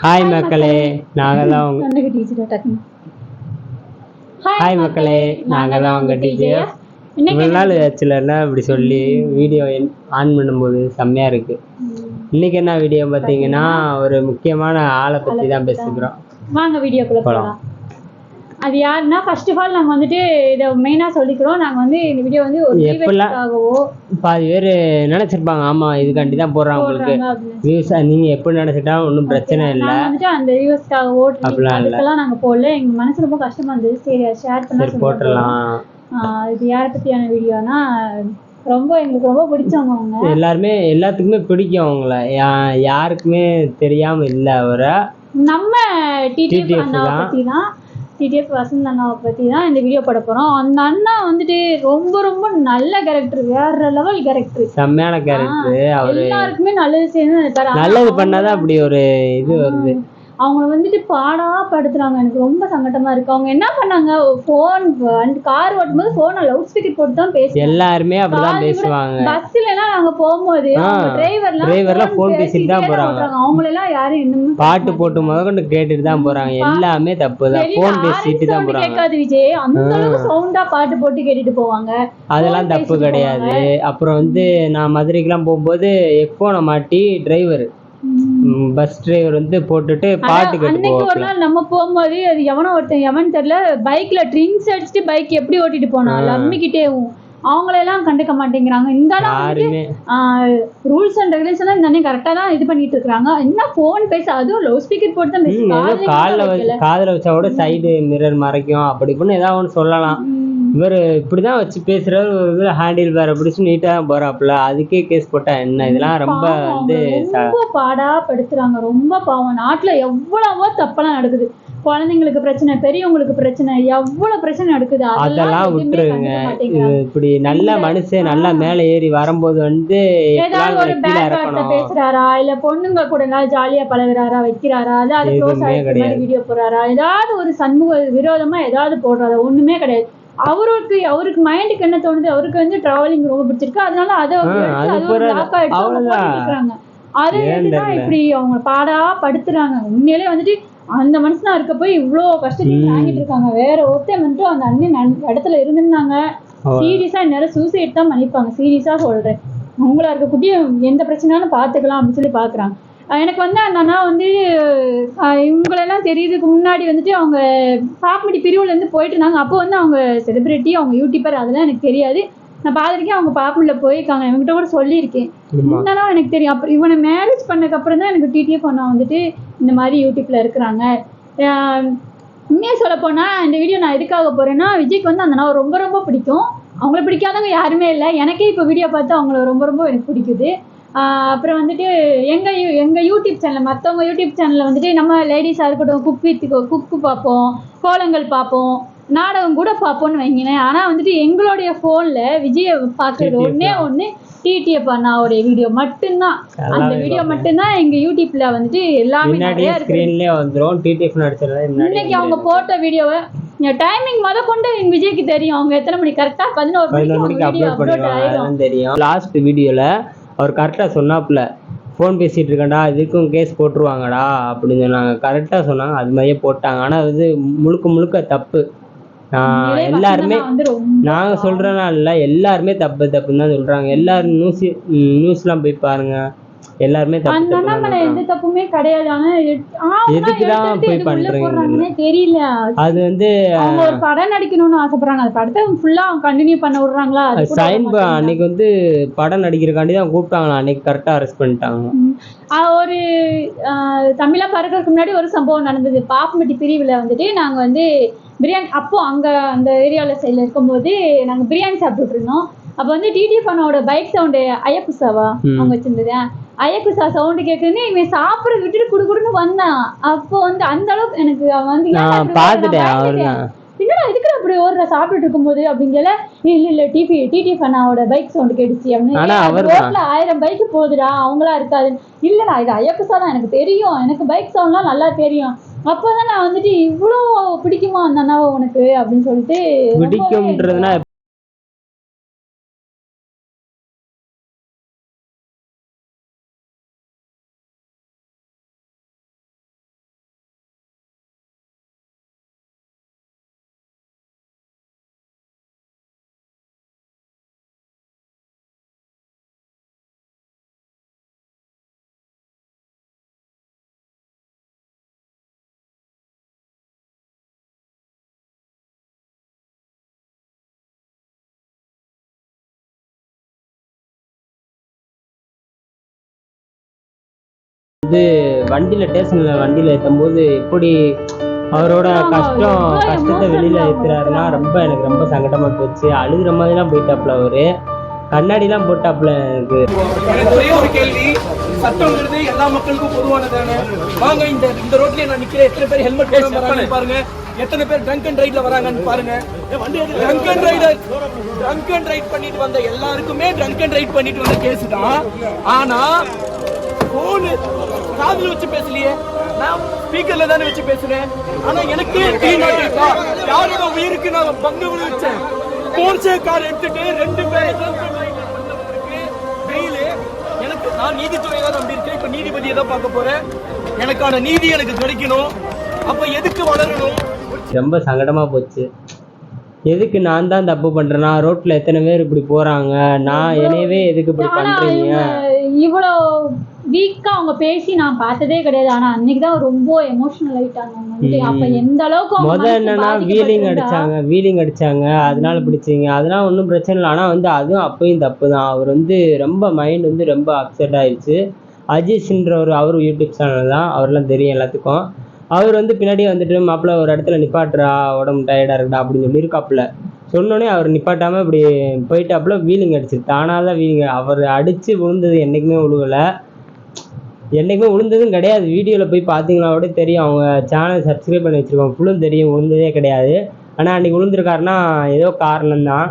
Hi மக்களே. நாங்கள் தான் உங்க ஹாய் மக்களே. நாங்கள் தான் உங்கள் டீச்சர் இன்னைக்கு இவ்வளோ நாள் ஆச்சுலன்னா இப்படி சொல்லி வீடியோ ஆன் பண்ணும்போது செம்மையாக இருக்குது இன்னைக்கு என்ன வீடியோ பார்த்தீங்கன்னா ஒரு முக்கியமான ஆளை பற்றி தான் பேசுகிறோம் வாங்க வீடியோக்குள்ள. போகலாம் அது யாருன்னா ஃபர்ஸ்ட் ஆஃப் ஆல் நாங்க வந்துட்டு இதை மெயினா சொல்லிக்கிறோம். நாங்க வந்து இந்த வீடியோ வந்து ஒரு வியூவர்ஸ்க்காகவோ பாதி பேர் நினச்சிருப்பாங்க. ஆமாம் இதுக்காண்டி தான் போடுறாங்க உங்களுக்கு. வியூஸ் நீங்கள் எப்படி நினச்சிட்டா ஒன்றும் பிரச்சனை இல்லை. வந்துட்டு அந்த இல்ல. அதுக்கெல்லாம் நாங்க போடல. எங்க மனசு ரொம்ப கஷ்டமா இருந்தது. சரி ஷேர் பண்ணா போட்டுடலாம். இது யாரை பத்தியான வீடியோனா ரொம்ப எங்களுக்கு ரொம்ப பிடிச்சவங்க அவங்க. எல்லாருமே எல்லாத்துக்குமே பிடிக்கும் அவங்கள. யாருக்குமே தெரியாமல் இல்லை அவரை. நம்ம அண்ணாவை தான். டிடிஎஃப் வசந்த் அண்ணாவை பத்தி தான் இந்த வீடியோ போட போறோம். அந்த அண்ணா வந்துட்டு ரொம்ப ரொம்ப நல்ல கேரக்டர் வேற லெவல் கேரக்டர் செம்மையான கேரக்டர் அவர் எல்லாருக்குமே நல்லது செய்யணும்னு நினைப்பாரு. நல்லது பண்ணாதான் அப்படி ஒரு இது வருது. அவங்கள வந்துட்டு பாடா படுத்துறாங்க. எனக்கு ரொம்ப சங்கடமா இருக்கு. அவங்க என்ன பண்ணாங்க? போன் கார் ஓட்டும்போது போனை லவுட் ஸ்பீக்கர் போட்டு தான் பேசி எல்லாருமே அப்படிதான் பேசுவாங்க. பஸ்ல எல்லாம் நாங்க போகும்போது டிரைவர்லாம் driverலாம் phone பேசிட்டு தான் போறாங்க. அவங்கள எல்லாம் யாரும் இன்னும் பாட்டு போட்டு முதற்கொண்டு கேட்டுட்டு தான் போறாங்க. எல்லாமே தப்பு தான் ஃபோன் பேசிட்டு தான் போறாங்க. கேட்காது விஜய். அந்த அளவுக்கு சவுண்டா பாட்டு போட்டு கேட்டுட்டு போவாங்க. அதெல்லாம் தப்பு கிடையாது. அப்புறம் வந்து நான் மதுரைக்கெல்லாம் போகும்போது ஹெட்ஃபோனை மாட்டி டிரைவர் பஸ் டிரைவர் வந்து போட்டுட்டு பாட்டு கேட்டு அன்னைக்கு ஒரு நாள் நம்ம போகும்போது அது எவனோ ஒருத்தன் எவன் தெரியல பைக்ல ட்ரிங்க்ஸ் அடிச்சுட்டு பைக் எப்படி ஓட்டிட்டு போனான்? லம்மிக்கிட்டேவும் அவங்களெல்லாம் கண்டுக்க மாட்டேங்கிறாங்க. இந்த ரூல்ஸ் அண்ட் ரெகுலேஷன் இந்த அண்ணன் கரெக்டா தான் இது பண்ணிட்டு இருக்காங்க. என்ன போன் பேச அதுவும் லோ ஸ்பீக்கர் போட்டு தான் ம், ஏதோ பேசி காலில் வச்சு காதில் வச்சா கூட சைடு மிரர் மறைக்கும். அப்படி இப்படின்னு ஏதாவது ஒன்று சொல்லலாம். இவர் இப்படிதான் வச்சு பேசுறாரு ஒரு இதில் ஹேண்டில் பேரை பிடிச்சி நீட்டாக தான் அதுக்கே கேஸ் போட்டா என்ன? இதெல்லாம் ரொம்ப வந்து ரொம்ப பாடா படுத்துறாங்க ரொம்ப பாவம். நாட்டுல எவ்வளவோ தப்பெல்லாம் நடக்குது. குழந்தைங்களுக்கு பிரச்சனை பெரியவங்களுக்கு பிரச்சனை எவ்வளவு பிரச்சனை நடக்குது. அதெல்லாம் விட்டுருங்க. இப்படி நல்ல மனுஷன் நல்லா மேலே ஏறி வரும்போது வந்து ஏதாவது ஒரு பேட் வார்த்தை பேசுறாரா? இல்ல பொண்ணுங்க கூட எல்லாம் ஜாலியா பழகுறாரா? வைக்கிறாரா? கிடையாது. வீடியோ போடுறாரா? ஏதாவது ஒரு சண்முக விரோதமா ஏதாவது போடுறாரா? ஒண்ணுமே கிடையாது. அவருக்கு அவருக்கு மைண்டுக்கு என்ன தோணுது? அவருக்கு வந்து டிராவலிங் ரொம்ப பிடிச்சிருக்கு. அதனால அதை அவ்வளவுதான். அதை. இப்படி அவங்க பாடா படுத்துறாங்க. உண்மையிலே வந்துட்டு அந்த மனுஷனா இருக்க போய் இவ்வளோ கஷ்டத்தையும் ம். தாங்கிட்டு இருக்காங்க வேற ஒருத்தன் வந்துட்டு அந்த அண்ணன் இடத்துல இருந்திருந்தாங்க. சீரியஸா இந்நேரம் சூசைட் தான் பண்ணிருப்பாங்க சீரியஸா சொல்றேன். அவங்களா இருக்கக்கூடிய எந்த பிரச்சனைனாலும் பார்த்துக்கலாம் அப்படின்னு சொல்லி பார்க்குறாங்க எனக்கு வந்து அந்த அண்ணா வந்து இவங்களெல்லாம் தெரியறதுக்கு முன்னாடி வந்துட்டு அவங்க பாப்மடி பிரிவுல இருந்து போயிட்டு இருந்தாங்க. அப்போ வந்து அவங்க செலிபிரிட்டி அவங்க யூடியூபர் அதெல்லாம் எனக்கு தெரியாது. நான் பார்த்துருக்கேன் அவங்க பாப்புல போயிருக்காங்க. என்கிட்ட கூட சொல்லியிருக்கேன். என்னன்னா எனக்கு தெரியும். அப்புறம் இவனை மேரேஜ் பண்ணதுக்கு அப்புறம் தான் எனக்கு டிடிஎஃப் அண்ணா வந்துட்டு இந்த மாதிரி யூடியூப்ல இருக்கிறாங்க. உண்மையாக சொல்ல போனா இந்த வீடியோ நான் எதுக்காக போறேன்னா விஜய்க்கு வந்து அந்த அண்ணாவை ரொம்ப ரொம்ப பிடிக்கும். அவங்கள பிடிக்காதவங்க யாருமே இல்லை. எனக்கே இப்போ வீடியோ பார்த்து அவங்கள ரொம்ப ரொம்ப எனக்கு பிடிக்குது. அப்புறம் வந்துட்டு எங்க யூ- எங்க யூடியூப் சேனல் மற்றவங்க யூடியூப் சேனல்ல வந்துட்டு நம்ம லேடிஸாக இருக்கட்டும் குக் வித் குக்கு பார்ப்போம் கோலங்கள் பார்ப்போம் நாடகம் கூட பார்ப்போம்னு வைங்களேன். ஆனால் வந்துட்டு எங்களுடைய ஃபோனில் விஜயை பார்க்குறது ஒண்ணே ஒன்று டிடிஎஃப் அண்ணாவுடைய வீடியோ மட்டும்தான். அந்த வீடியோ மட்டும்தான் எங்க யூடியூப்ல வந்துட்டு எல்லாமே நிறைய இருக்கு. ஸ்க்ரீன்லேயே வந்துரும். டிடிஎஃப் இன்னைக்கு அவங்க போட்ட வீடியோவை டைமிங் முத கொண்டு விஜய்க்கு தெரியும். அவங்க எத்தனை மணி கரெக்டா பதினோரு மணிக்கு அப்லோட் ஆயிடும் தெரியும். லாஸ்ட் வீடியோவில் அவர் கரெக்டாக சொன்னாப்புல ஃபோன் பேசிட்டு இருக்கேன்டா இதுக்கும் கேஸ் போட்டுருவாங்கடா அப்படின்னு சொன்னாங்க. கரெக்டாக சொன்னாங்க அது மாதிரியே போட்டாங்க. ஆனால் அது முழுக்க முழுக்க தப்பு. எல்லாருமே நாங்கள் சொல்கிறேன்னா இல்லை எல்லாருமே தப்பு தப்புன்னு தான் சொல்கிறாங்க எல்லாரும் நியூஸ் நியூஸ்லாம் போய் பாருங்க. எல்லாருமே எந்த தப்புமே கிடையாது. ஆனா எதுக்கு தான் போய் பண்றீங்க தெரியல. அது வந்து அவங்க ஒரு படம் நடிக்கணும்னு ஆசைப்படுறாங்க. அந்த படத்தை ஃபுல்லா அவங்க கண்டினியூ பண்ண விடுறாங்களா? சைன். அன்னைக்கு வந்து படம் நடிக்கிறக்காண்டி தான் கூப்பிட்டாங்களா அன்னைக்கு கரெக்டாக அரெஸ்ட் பண்ணிட்டாங்க ஒரு தமிழா பறக்கறதுக்கு முன்னாடி ஒரு சம்பவம் நடந்தது. பாப்புமட்டி பிரிவில் வந்துட்டு நாங்கள் வந்து பிரியாணி அப்போ அங்கே அந்த ஏரியாவில் சைடில் இருக்கும்போது நாங்கள் பிரியாணி சாப்பிட்டுட்டு இருந்தோம். அப்போ வந்து டிடிஎஃப் அண்ணாவோட பைக் சவுண்டு ஐயக்குசாவா ம். அவங்க வச்சிருந்தது. ஐயக்குசா சவுண்டு கேட்குதுன்னு இவன் சாப்பிட விட்டுட்டு குடு குடுன்னு வந்தான் அப்போ வந்து அந்த அளவுக்கு எனக்கு அவன் வந்து பார்த்துட்டேன் என்னடா இதுக்கு அப்படி ஓடுற? சாப்பிட்டுட்டு இருக்கும்போது அப்படிங்கல இல்ல இல்ல டிபி டிடிஎஃப் அண்ணாவோட பைக் சவுண்ட் கேட்டுச்சு. அப்படின்னு. ரோட்ல ஆயிரம் பைக் போகுதுடா அவங்களா இருக்காது. இல்லடா இது ஐயப்பசா தான் எனக்கு தெரியும். எனக்கு பைக் சவுண்ட்லாம் நல்லா தெரியும். அப்பதான் நான் வந்துட்டு இவ்வளோ பிடிக்குமா அந்த அண்ணாவை உனக்கு? அப்படின்னு சொல்லிட்டு பிடிக்கும்ன்றதுனா வந்து வண்டியில ஸ்டேஷன்ல வண்டியில ஏற்றும் போது எப்படி அவரோட கஷ்டம் கஷ்டத்தை வெளியில அவங்க ரொம்ப எனக்கு ரொம்ப சங்கடமா போச்சு. அழுகுற மாதிரிலாம் போயிட்டாப்புல அவரு. கண்ணாடிலாம் போட்டாப்புல எனக்கு. எனக்கு ஒரே ஒரு கேள்வி. சட்டம்ங்கிறது எல்லா மக்களுக்கும் பொதுவானதானே? வாங்க இந்த இந்த ரோட்லயே நான் நிக்கிறேன். எத்தனை பேர் ஹெல்மெட் போடாம வராங்கன்னு பாருங்க. எத்தனை பேர் ட்ரங்க் அண்ட் ரைட்ல வராங்கன்னு பாருங்க. Drunk and rider drunk and ride பண்ணிட்டு வந்த எல்லாருக்குமே ட்ரங்க் அண்ட் ரைட் பண்ணிட்டு வந்த கேஸ் தான். ஆனா போனு காதுல வச்சு பேசலையே? நான் ஸ்பீக்கர்ல தானே வச்சு பேசுறேன். ஆனா எனக்கு டீ நாட் இருக்கா யாரோட உயிருக்கு நான் பங்கு விழுச்சேன் போர்ச்சே கார் எடுத்துட்டு ரெண்டு வெயிலு எனக்கு நான் நீதித்துறையை தான் நம்பி இருக்கேன். இப்ப நீதிபதியை தான் பார்க்க போறேன். எனக்கான நீதி எனக்கு கிடைக்கணும். அப்ப எதுக்கு வளரணும்? ரொம்ப சங்கடமா போச்சு. எதுக்கு நான் தான் தப்பு பண்றேனா? ரோட்ல எத்தனை பேர் இப்படி போறாங்க? நான் என்னையவே எதுக்கு இப்படி பண்றீங்க? இவ்வளோ வீக்கா அவங்க பேசி நான் பார்த்ததே கிடையாது. ஆனா அன்னைக்கு தான் ரொம்ப எமோஷனல் ஆயிட்டாங்க அவங்க. அப்ப எந்த அளவுக்கு முத என்னன்னா வீலிங் அடிச்சாங்க வீலிங் அடிச்சாங்க. அதனால பிடிச்சிங்க. அதெல்லாம் ஒன்றும் பிரச்சனை இல்லை. ஆனால் வந்து அதுவும் அப்பயும் தப்பு தான் அவர் வந்து ரொம்ப மைண்ட் வந்து ரொம்ப அப்செட் ஆயிடுச்சு அஜித்ன்ற ஒரு அவர் யூடியூப் சேனல் தான். அவரெல்லாம் தெரியும் எல்லாத்துக்கும். அவர் வந்து பின்னாடி வந்துட்டு மாப்பிள்ள ஒரு இடத்துல நிப்பாட்டுறா உடம்பு டயர்டாக இருக்குடா அப்படின்னு சொல்லியிருக்காப்புல சொன்னோடனே அவர் நிப்பாட்டாமல் இப்படி போயிட்டாப்புல வீலிங் அடிச்சு தானாக தான் வீலிங் அவர் அடித்து விழுந்தது என்றைக்குமே விழுகலை. என்றைக்குமே விழுந்ததும் கிடையாது. வீடியோவில் போய் பார்த்தீங்கன்னா கூட தெரியும். அவங்க சேனல் சப்ஸ்கிரைப் பண்ணி வச்சுருக்கோங்க ஃபுல்லும் தெரியும். விழுந்ததே கிடையாது. ஆனால் அன்றைக்கி விழுந்திருக்காருன்னா ஏதோ காரணம் தான்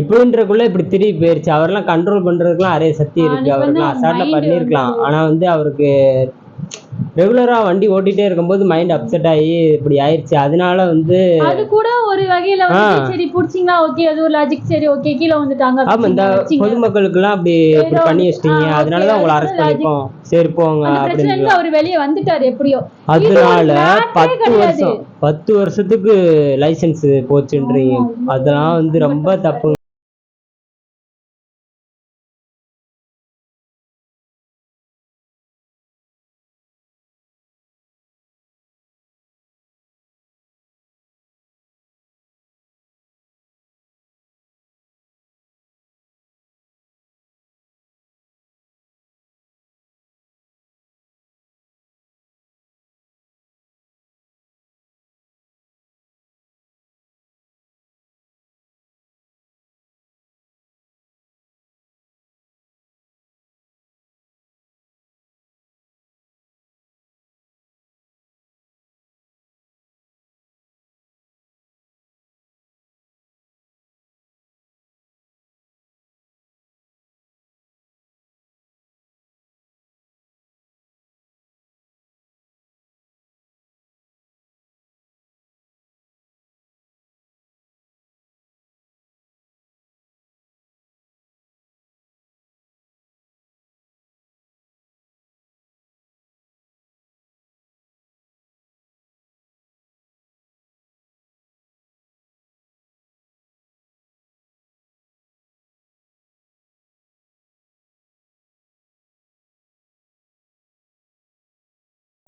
இப்படின்றக்குள்ள இப்படி திரும்பி போயிருச்சு. அவரெல்லாம் கண்ட்ரோல் பண்ணுறதுக்குலாம் நிறைய சக்தி இருக்குது அவருக்குலாம் அசால்ட்டாக பண்ணியிருக்கலாம். ஆனால் வந்து அவருக்கு ரெகுலராக வண்டி ஓட்டிகிட்டே இருக்கும்போது மைண்ட் அப்செட் ஆகி இப்படி ஆயிடுச்சு அதனால வந்து அது கூட ஒரு வகையில சரி புடிச்சிங்களா? ஓகே அது ஒரு லாஜிக் சரி ஓகே கீழே வந்துட்டாங்க ஆமாம் இந்த. பொதுமக்களுக்கெல்லாம் அப்படி இப்படி பண்ணி வச்சிட்டீங்க. அதனால தான் உங்களை அரெஸ்ட். பண்ணிப்போம் சரி போங்க அப்படின்னு அவர் வெளியே வந்துட்டாரு எப்படியோ. அதனால பத்து. வருஷம் பத்து வருஷத்துக்கு லைசென்ஸ் போச்சுன்றீங்க. அதெல்லாம் வந்து ரொம்ப தப்பு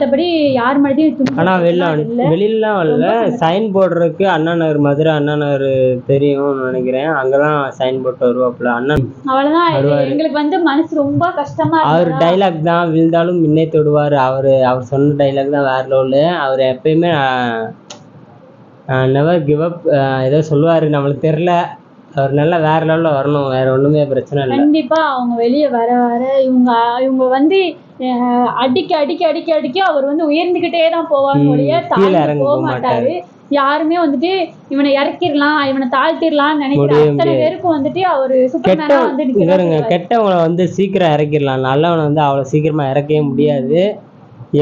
மற்றபடி யார் மனதையும் துன்புறுத்தலாம் ஆனா வெளில. வெளியிலலாம் வரல. சைன் போடுறதுக்கு அண்ணா நகர் மதுரை அண்ணா நகர் தெரியும்னு நினைக்கிறேன். அங்கதான் சைன் போட்டு வருவாப்புல. அண்ணன் வருவாரு. எங்களுக்கு வந்து மனசு ரொம்ப கஷ்டமா அவர் இருந்ததா. டைலாக் தான் விழுந்தாலும் முன்னே தொடுவார். அவர் அவர் சொன்ன டைலாக் தான் வேற லெவலு அவர் எப்பயுமே நெவர் கிவ் அப் ஏதோ சொல்லுவார். நம்மளுக்கு தெரில அவர் நல்லா வேற லெவலில் வரணும். வேற ஒன்றுமே பிரச்சனை இல்லை. கண்டிப்பா. அவங்க வெளியே வர வர இவங்க இவங்க வந்து அடிக்க அடிக்க அடிக்க அடிக்க அவர் வந்து உயர்ந்துகிட்டே தான் போவாங்க ஒழிய தாழ்ந்து போக மாட்டாரு. யாருமே வந்துட்டு இவனை இறக்கிடலாம் இவனை தாழ்த்திடலாம்னு நினைக்கிற அத்தனை. பேருக்கும் வந்துட்டு அவரு சூப்பர்மேனா வந்து இவருங்க. கெட்டவங்களை வந்து சீக்கிரம் இறக்கிடலாம். நல்லவனை வந்து அவ்வளோ சீக்கிரமா இறக்கவே முடியாது.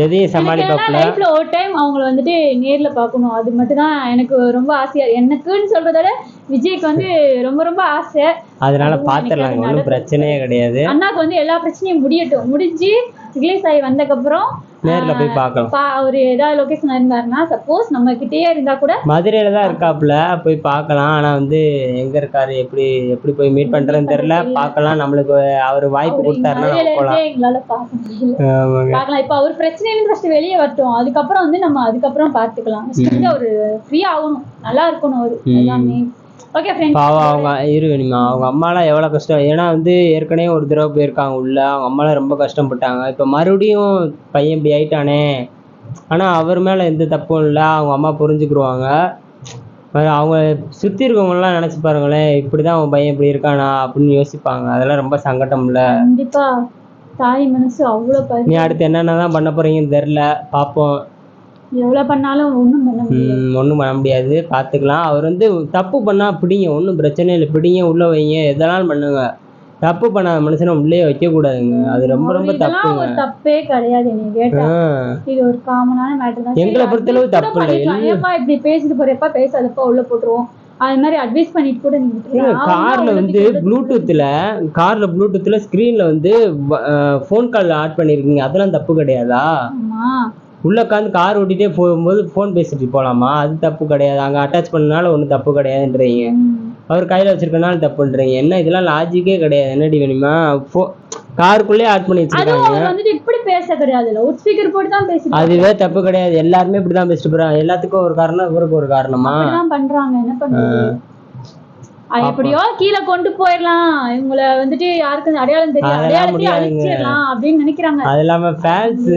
எதையும் எனக்கு சமாளிப்பாப்புல. லைஃப்ல ஒரு டைம் அவங்கள வந்துட்டு நேர்ல பார்க்கணும். அது மட்டும் தான் எனக்கு ரொம்ப ஆசையா எனக்குன்னு சொல்றத விட விஜய்க்கு வந்து ரொம்ப ரொம்ப ஆசை. அதனால அது ஒன்றும். பிரச்சனையே கிடையாது. அண்ணாக்கு வந்து எல்லா பிரச்சனையும் முடியட்டும் முடிஞ்சு ரிலீஸ் ஆகி வந்ததுக்கப்புறம் நேர்ல போய் பார்க்கலாம். பா அவர் ஏதாவது லொகேஷன் இருந்தாருன்னா சப்போஸ் நம்ம கிட்டேயே இருந்தா கூட மதுரையில தான் இருக்காப்புல போய் பார்க்கலாம். ஆனா வந்து எங்க இருக்காரு எப்படி எப்படி போய் மீட் பண்றதுன்னு தெரியல. பார்க்கலாம் நம்மளுக்கு அவர் வாய்ப்பு கொடுத்தாருன்னா எங்களால பார்க்க முடியல. பார்க்கலாம். இப்போ அவர் பிரச்சனையில ஃபர்ஸ்ட் வெளியே வரட்டும். அதுக்கப்புறம் வந்து நம்ம அதுக்கப்புறம் பார்த்துக்கலாம். அவரு ஃப்ரீ ஆகணும். நல்லா இருக்கணும் அவரு. எல்லாமே ஓகே ஃப்ரெண்ட்ஸ் பாவம் அவங்க இரு வேணுமா அவங்க அம்மாலாம் எவ்வளோ கஷ்டம் ஏன்னா வந்து ஏற்கனவே ஒரு தடவை போயிருக்காங்க உள்ள அவங்க அம்மாலாம் ரொம்ப கஷ்டப்பட்டாங்க. இப்போ மறுபடியும் பையன் இப்படி ஆயிட்டானே. ஆனால் அவர் மேலே எந்த தப்பும் இல்லை அவங்க அம்மா புரிஞ்சுக்கிருவாங்க. அஹ் அவங்க சுற்றி இருக்கவங்கலாம் நினச்சி பாருங்களேன் இப்படி தான் அவன் பையன் இப்படி இருக்கானா அப்படின்னு யோசிப்பாங்க. அதெல்லாம் ரொம்ப சங்கடம் இல்லை. கண்டிப்பா. தாய் மனசு அவ்வளோ நீ அடுத்து என்னென்ன தான் பண்ண போறீங்கன்னு தெரில பார்ப்போம் எவ்வளவு பண்ணாலும் ஒண்ணும் பண்ண முடியாது. ஒன்றும் பண்ண முடியாது. பார்த்துக்கலாம் அவர் வந்து தப்பு பண்ணால் பிடிங்க. ஒன்றும் பிரச்சனை இல்லை. பிடிங்க உள்ளே வைங்க. எதனாலும் பண்ணுங்க. தப்பு பண்ணாத மனுஷனை உள்ளே வைக்கக்கூடாதுங்க அது ரொம்ப ரொம்ப தப்புங்க. ஒரு தப்பே கிடையாது நீ கேட்டா. ஆ. இது ஒரு காமனான மேட்டர் தான். எங்களை பொறுத்தளவு தப்பு இல்லை. ஏப்பா இப்படி பேசிட்டு போறப்பா பேசாதப்பா உள்ள போட்டுருவோம். அது மாதிரி அட்வைஸ் பண்ணிட்டு கூட நீங்க கார்ல வந்து ப்ளூடூத்தில் கார்ல ப்ளூடூத்தில் ஸ்க்ரீனில் வந்து ஃபோன் கால் ஆட் பண்ணியிருக்கீங்க அதெல்லாம் தப்பு கிடையாதா? ஆமா. உள்ள உட்காந்து கார் ஓட்டிகிட்டே போகும்போது ஃபோன் பேசிட்டு போகலாமா அது தப்பு கிடையாது. அங்கே அட்டாச் பண்ணனால ஒன்றும் தப்பு கிடையாதுன்றீங்க. அவர் கையில் வச்சிருக்கனால தப்புன்றீங்க. என்ன இதெல்லாம் லாஜிக்கே கிடையாது. என்னடி வேணுமா? ஃபோ காருக்குள்ளே ஆட் பண்ணி வச்சிருக்காங்க. இப்படி பேச கிடையாது லவுட் ஸ்பீக்கர் போட்டு தான் பேசிட்டு அதுவே தப்பு கிடையாது. எல்லாருமே இப்படி தான் பேசிட்டு போறாங்க. எல்லாத்துக்கும் ஒரு காரணம் இவருக்கு ஒரு காரணமா? பண்றாங்க. என்ன பண்றது? அது எப்படியோ கீழே கொண்டு போயிடலாம். இவங்கள வந்துட்டு யாருக்கும் அடையாளம் தெரியும். அடையாளத்தையும். அழிச்சிடலாம் அப்படின்னு நினைக்கிறாங்க. அது இல்லாம ஃபேன்ஸ்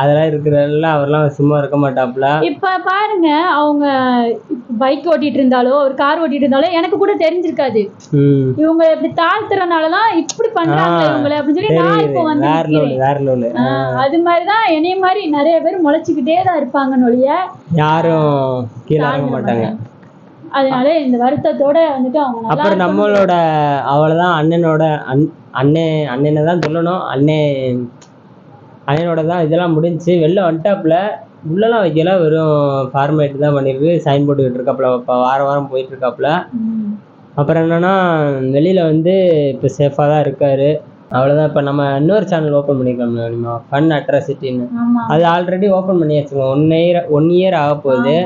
அதெல்லாம் இருக்கிறதெல்லாம் அவர்லாம் சும்மா இருக்க மாட்டாப்ல இப்ப பாருங்க அவங்க பைக் ஓட்டிட்டு இருந்தாலோ ஒரு கார் ஓட்டிட்டு இருந்தாலோ எனக்கு கூட தெரிஞ்சிருக்காது. இவங்க இப்படி தாழ்த்துறனாலதான் இப்படி பண்றாங்க இவங்கள அப்படின்னு சொல்லி நான் இப்போ வந்து அது மாதிரிதான் என்னைய மாதிரி நிறைய பேர் முளைச்சுக்கிட்டே தான் இருப்பாங்கன்னு ஒழிய யாரும் கீழே மாட்டாங்க. அதனால இந்த வருத்தத்தோட வந்துட்டு அவங்க அப்புறம். நம்மளோட அவ்வளவுதான் அண்ணனோட அண் அண்ணன் அண்ணனை தான் சொல்லணும். அண்ணன் அண்ணனோட தான் இதெல்லாம் முடிஞ்சுச்சு வெளில வந்துட்டாப்புல. உள்ளலாம் வைக்கல வெறும் ஃபார்மேட் தான் பண்ணியிருக்கு சைன் போட்டுக்கிட்டு இருக்காப்புல. இப்போ வாரம் வாரம் போயிட்டு இருக்காப்புல. அப்புறம் என்னன்னா வெளியில வந்து இப்போ சேஃபாக தான் இருக்காரு. அவ்வளோதான் இப்போ நம்ம இன்னொரு சேனல் ஓப்பன் பண்ணிக்கலாம் ஃபன் அட்ராசிட்டின்னு அது ஆல்ரெடி ஓப்பன் பண்ணியாச்சுங்க. ஒன் இயர் ஒன் இயர் ஆக போகுது.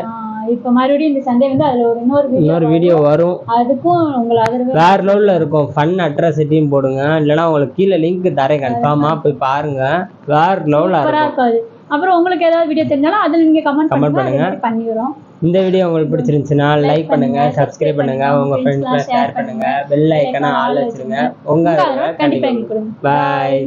இப்ப மறுபடியும் இந்த சண்டே வந்து அதுல ஒரு இன்னொரு இன்னொரு வீடியோ வரும். அதுக்கும் உங்களை ஆதரவு. வேற லெவலில் இருக்கும். ஃபன் அட்ராசிட்டியும் போடுங்க. இல்லைன்னா உங்களுக்கு கீழே லிங்க் தரேன் கன்ஃபார்மாக போய் பாருங்க. வேற லெவலில் இருக்கும். அப்புறம் உங்களுக்கு ஏதாவது வீடியோ தெரிஞ்சாலும் அதுல நீங்க கமெண்ட் Comment பண்ணுங்க. பண்ணிடுறோம். இந்த வீடியோ உங்களுக்கு பிடிச்சிருந்துச்சுன்னா லைக் பண்ணுங்க சப்ஸ்கிரைப் பண்ணுங்க உங்க ஃப்ரெண்ட்ஸ்லாம் ஷேர் பண்ணுங்க. பெல் ஐக்கனை ஆள் வச்சிருங்க. உங்க கண்டிப்பா பாய்